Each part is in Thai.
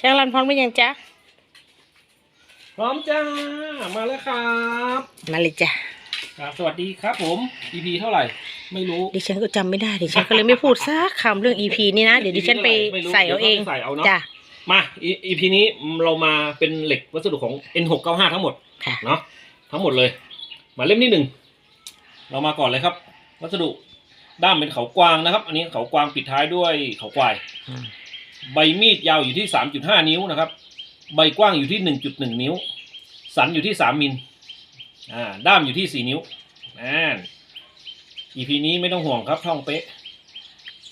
ช่างรันพร้อมหรือยังจ๊ะ พร้อมจ้า มาแล้วครับมาเลยจ้ะครับสวัสดีครับผม EP เท่าไหร่ ไม่รู้ ดิฉันก็จำไม่ได้ดิฉันก็เลยไม่พูดซักคำเรื่อง EP นี่นะ เดี๋ยวดิฉันไปไม่รู้ใส่เอาเองดี๋ยวไปใส่เอาเนาะจ้ะ มา E- EP นี้เรามาเป็นเหล็กวัสดุของ N695 ทั้งหมดค่ะ เนาะทั้งหมดเลย มาเล่มที่หนึ่งเรามาก่อนเลยครับ วัสดุด้ามเป็นเขากวางนะครับ อันนี้เขากวางปิดท้ายด้วยเขาควาย อืม ใบมีดยาวอยู่ที่ 3.5 นิ้วนะครับ ใบกว้างอยู่ที่ 1.1 นิ้ว สันอยู่ที่ 3 มิลอ่าด้ามอยู่ที่ 4 นิ้วอ่า EP นี้ไม่ต้องห่วงครับท่องเป๊ะ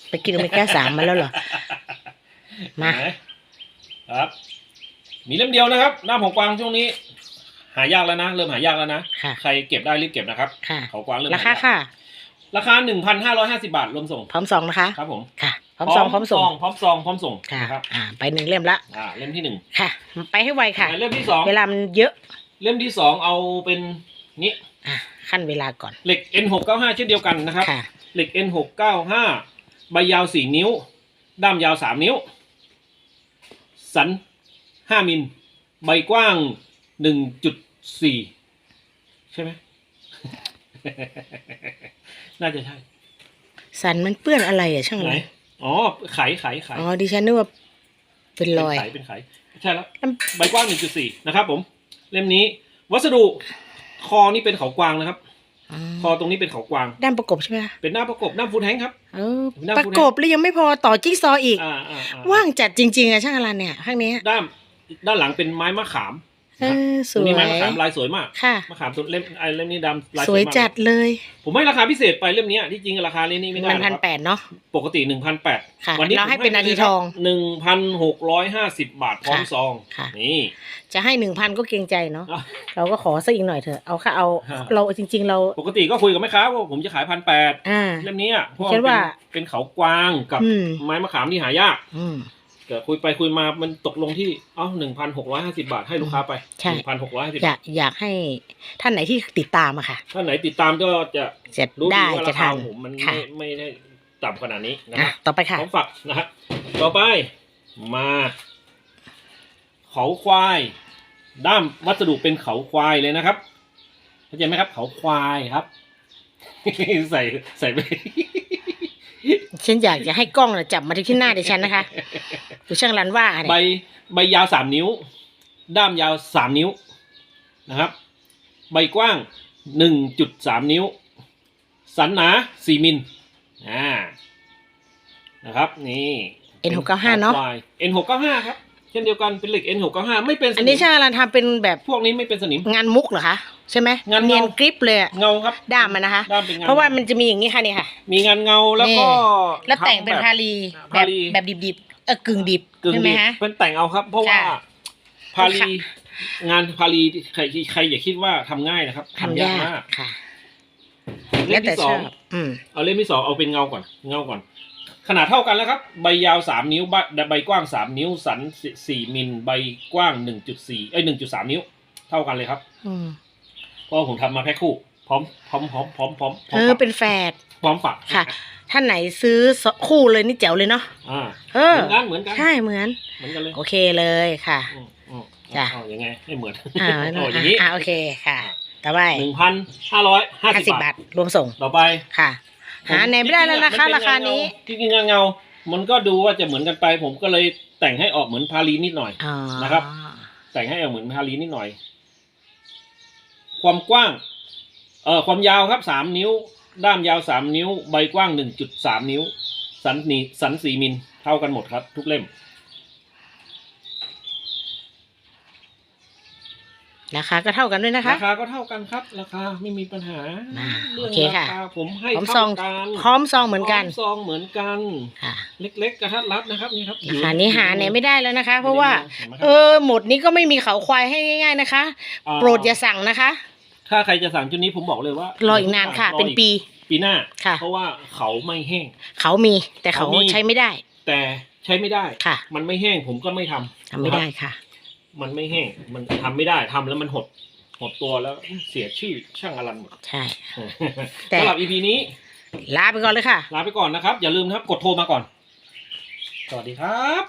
ไปกินโอเมก้าสามมาแล้วเหรอ มาเห็นไหครับ มีเล่มเดียวนะครับด้ามของกวางช่วงนี้ หายากแล้วนะ เริ่มหายากแล้วนะค่ะใครเก็บได้รีบเก็บนะครับค่ะเขากวางเริ่มราคาหยกค่ะ ราคา1,550บาทรวมส่ง พร้อมซองนะคะ ครับผม ค่ะ พร้อมซองพร้อมส่งพร้อมซองพร้อมส่งค่ะนะครับอ่าไปหนึ่งเล่มละอ่าเล่มที่หนึ่งค่ะ ไปให้ไวค่ะ เล่มที่สองเวลามันเยอะ เล่มที่สองเอาเป็นนี้อะขั้นเวลาก่อนเหล็ก N695 เช่นเดียวกันนะครับค่ะเหล็ก N695 ใบยาว4นิ้ว ด้ามยาว3นิ้ว สัน5มิล ใบกว้าง1.4ใช่ไหมน่าจะใช่ สันมันเปื้อนอะไรอะช่างไหไรน อ๋อไขไขไขอ๋อดิฉันนึกว่าเป็นรอยเป็นไขเป็นไขใช่แล้วอืมใบกว้าง1.4นะครับ ผม เล่มนี้ วัสดุคอนี่เป็นเขากวางนะครับอ๋อคอตรงนี้เป็นเขากวางด้านประกบใช่ไหมคะเป็นหน้าประกบหน้าฟูดแฮงค์ครับเออด้านประกบแล้วยังไม่พอต่อจิ๊กซอว์อีกอ่าอ่าอ่าว่างจัดจริง ๆอะช่างอลันเนี่ยข้างนี้ด้านด้านหลังเป็นไม้มะขาม เออสตรงวนี้ยไม้มะขามลายสวยมากค่ะ มะขามตัวเล่มไอ้เล่มนี้ดำลายสวยมากจัดเลยผมให้ราคาพิเศษไปเล่มเนี้ยที่จริงราคาเล่มนี้ไม่ได้มันพันแปดเนาะ ปกติหนึ่งพันแปดค่ะวันี้เราให้เป็นนาทีทองหนึ่งพันหกร้อยห้าสิบบาทพร้อมค่ะซองค่ะ นี่ จะให้หนึ่งพันก็เกรงใจเนาะอะ เราก็ขอสักอีกหน่อยเถอะเอาค่ะเอาฮะเราจริง ๆ เรา ปกติก็คุยกับแม่ค้าว่าผมจะขายพันแปดอ่า เล่มนี้อะเพราะฉันว่าเป็นเป็นเขากวางกับอืม ไม้มะขามที่หายาก อืม เกิดคุยไปคุยมามันตกลงที่เอ้าหนึ่งพันหกร้อยห้าสิบาทให้ลูกค้าไปใช่ หนึ่งพันหกร้อยห้าสิบอยากอยากให้ท่านไหนที่ติดตามอะค่ะถ้าไหนติดตามก็จะจะรู้ดีได้ว่าจะราคาทันของผมมันค่ะไม่ไม่ได้ต่ำขนาดนี้นะอะครับต่อไปค่ะ ของฝักนะฮะต่อไปมา เขาควาย ด้ามวัสดุเป็นเขาควายเลยนะครับเข้าใจไหมครับ เขาควายครับ ใส่ใส่ไป ฉันอยากจะให้กล้องน่ะจับมาที่หน้าดิฉันนะคะ ดูช่างรันว่าเนี่ใบยใบยาวสามนิ้ว ด้ามยาวสามนิ้วนะครับ ใบกว้างหนึ่งจุดสามนิ้ว สันหนาสี่มิลอ่านะครับนี่เอ็นหกเก้าห้าเนาะเอ็นหกเก้าห้าครับเช่นเดียวกันเป็นเหล็ก N หกเก้าห้าไม่เป็นสอันนินี้มช่างรันทำเป็นแบบพวกนี้ไม่เป็นสนิมงานมุกเหรอคะใช่ไหมงานเงาเนียนกริปเลยอะเงาครับด้ามมันนะคะ ด้ามเป็นงานเพราะว่ามันจะมีอย่างนี้ค่ะนี่ค่ะ มีงานเงาแล้วก็แล้วแต่งเป็นทำบบพาลีแบพาบลีแบบดิบๆ เออกึ่งดิบกึ่งใช่ไหมดิบฮะ เป็นแต่งเอาครับ เพราะว่าค่ะพาลีงานพาลีใครใครอย่าคิดว่าทำง่ายนะครับทำยากมากค่ะเล่มแต่ที่สชอองบอืมเอาเล่มที่สองเอาเป็นเงาก่อน เงาก่อน ขนาดเท่ากันแล้วครับ ใบยาวสามนิ้วใบใบกว้างสามนิ้ว สันสี่มิลใบกว้างหนึ่งจุดสี่เอ้ยหนึ่งจุดสามนิ้ว เท่ากันเลยครับ อืม เพราะว่าผมทำมาแพ็คคู่ พร้อมพร้อมพร้อมพร้อมพร้อมพร้เออมอฝักเป็นแฝดพร้อมฝักค่ะ ท่านไหนซื้อสคู่เลยนี่แจ๋วเลยเนาะอ่าเออเหมือนกันเหมือนกันใช่เหมือนเหมือนกันเลยโอเคเลยค่ะอืมอืมจ้ะเอายังไงไม่เหมือนอ่าโอ้อย่างนี้อ่าโอเคค่ะต่อไปหนึ่งพันห้าร้อยห้าห้าสิสิบบบาบาททรวมส่งต่อไปค่ะ หาไหนไม่ได้แล้วนะคะราคานี้ที่จริงๆเงามันก็ดูว่าจะเหมือนกันไป ผมก็เลยแต่งให้ออกเหมือนพาลีนิดหน่อยอ๋อนะครับ แต่งให้ออกเหมือนพาลีนิดหน่อย ความกว้าง เอ่อความยาวครับสามนิ้ว ด้ามยาวสามนิ้ว ใบกว้างหนึ่งจุดสามนิ้ว สันนีสันสี่มิลเท่ากันหมดครับ ทุกเล่ม ราคาก็เท่ากันด้วยนะคะ ราคาก็เท่ากันครับ ราคาไม่มีปัญหาอ่าเรื่องโอเคค่ะ ราคาผมให้พร้อมซอเท่างกันพร้อมซองเหมือนกันพร้ซองเหมือนกัน ค่ะเล็กๆกระทัดรัดนะครับนี่ครับราคานี้หาไหนไม่ได้แล้วนะคะ เพราะว่า ห็นไหมคเอรับอหมดนี้ก็ไม่มีเขาควายให้ง่าย ๆนะคะ โปรดอย่าสั่งนะคะ ถ้าใครจะสั่งชุดนี้ผมบอกเลยว่ารออีกนานค่ะเป็นปี ปีหน้า ค่ะ เพราะว่าเขาไม่แห้ง เขามี แต่เขาเขามี ใช้ไม่ได้ แต่ใช้ไม่ได้ ค่ะมันไม่แห้งผมก็ไม่ทำทำไม่ได้นะครับค่ะ มันไม่แห้ง มันทำไม่ได้ทำแล้วมันหด หดตัวแล้วเสียชื่อช่างอลันหมดใช่ แต่ สำหรับ EP นี้ลาไปก่อนเลยค่ะ ลาไปก่อนนะครับ อย่าลืมนะครับ กดโทรมาก่อน สวัสดีครับ